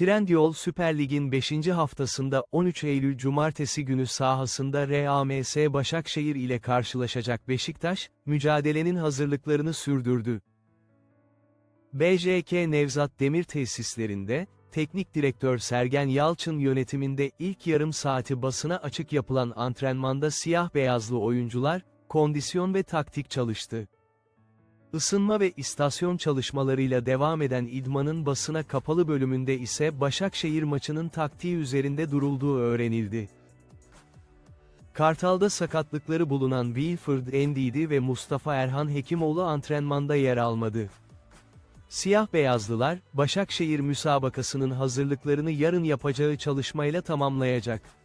Trendyol Süper Lig'in 5. haftasında 13 Eylül Cumartesi günü sahasında RAMS Başakşehir ile karşılaşacak Beşiktaş, mücadelenin hazırlıklarını sürdürdü. BJK Nevzat Demir tesislerinde, Teknik Direktör Sergen Yalçın yönetiminde ilk yarım saati basına açık yapılan antrenmanda siyah beyazlı oyuncular, kondisyon ve taktik çalıştı. Isınma ve istasyon çalışmalarıyla devam eden idmanın basına kapalı bölümünde ise Başakşehir maçının taktiği üzerinde durulduğu öğrenildi. Kartal'da sakatlıkları bulunan Wilfred Ndidi ve Mustafa Erhan Hekimoğlu antrenmanda yer almadı. Siyah beyazlılar, Başakşehir müsabakasının hazırlıklarını yarın yapacağı çalışmayla tamamlayacak.